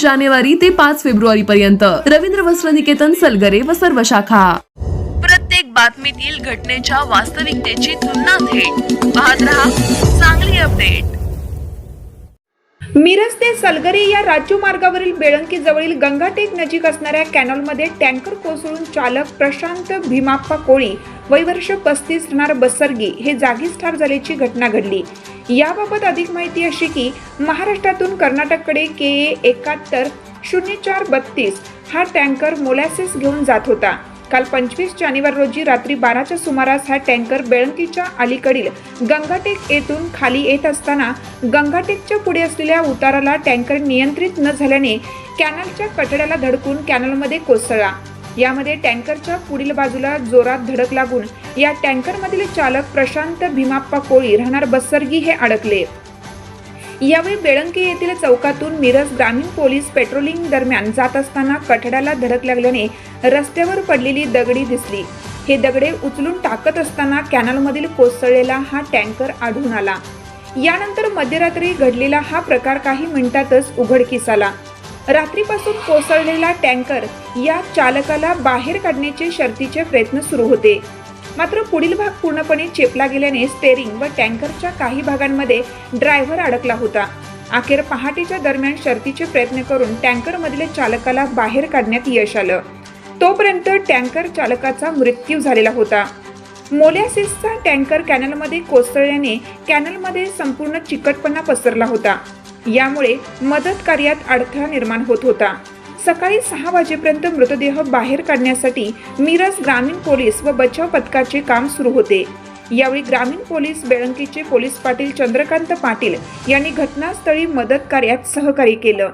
जानेवारी ते पाच फेब्रुवारी पर्यंत रवींद्र वस्त्र निकेतन सलगरे व सर्व शाखा. प्रत्येक बातमीतील घटनेच्या वास्तविकतेची तुलना थेट. पाहत रहा चांगली अपडेट. मिरज ते सलगरी या राज्य मार्गावरील बेळंकी जवळील गंगाटेक नजीक असणाऱ्या कॅनॉलमध्ये टँकर कोसळून चालक प्रशांत भीमाप्पा कोळी वय वर्ष पस्तीस राहणार बसरगी हे जागीच ठार झाल्याची घटना घडली. याबाबत अधिक माहिती अशी की महाराष्ट्रातून कर्नाटककडे के ए एकाहत्तर शून्य चार बत्तीस हा टँकर मोलॅसिस घेऊन जात होता. काल पंचवीस जानेवारी रोजी रात्री बाराच्या सुमारास हा टँकर बेळंकीच्या अलीकडील गंगाटेक येथून खाली येत असताना गंगाटेकच्या पुढे असलेल्या उताराला टँकर नियंत्रित न झाल्याने कॅनलच्या कठड्याला धडकून कॅनलमध्ये कोसळला. यामध्ये टँकरच्या पुढील बाजूला जोरात धडक लागून या टँकरमधील चालक प्रशांत भीमाप्पा कोळी राहणार बसरगी हे अडकले. यावेळी बेळंकी येथील चौकातून मिरज ग्रामीण पोलीस पेट्रोलिंग दरम्यान जात असताना कठड्याला धडक लागल्याने रस्त्यावर पडलेली दगडी दिसली. हे दगडे उचलून टाकत असताना कॅनलमधील कोसळलेला हा टँकर आढळून आला. यानंतर मध्यरात्री घडलेला हा प्रकार काही मिनिटातच उघडकीस आला. रात्रीपासून कोसळलेला टँकर या चालकाला बाहेर काढण्याचे शर्तीचे प्रयत्न सुरू होते. मात्र पुढील भाग पूर्णपणे चेपला गेल्याने स्टेरिंग व टँकरच्या काही भागांमध्ये ड्रायव्हर अडकला होता. अखेर पहाटेच्या दरम्यान शर्तीचे प्रयत्न करून टँकरमधील चालकाला बाहेर काढण्यात यश आलं. तोपर्यंत टँकर चालकाचा मृत्यू झालेला होता. मोलॅसिसचा टँकर कॅनलमध्ये कोसळल्याने कॅनलमध्ये संपूर्ण चिकटपणा पसरला होता. यामुळे मदत कार्यात अडथळा निर्माण होत होता. सकाळी सहा वाजेपर्यंत मृतदेह बाहेर काढण्यासाठी मिरज ग्रामीण पोलीस व बचाव पथकाचे काम सुरू होते. यावेळी ग्रामीण पोलीस बेळंकीचे पोलीस पाटील चंद्रकांत पाटील यांनी घटनास्थळी मदत कार्यात सहकार्य केलं.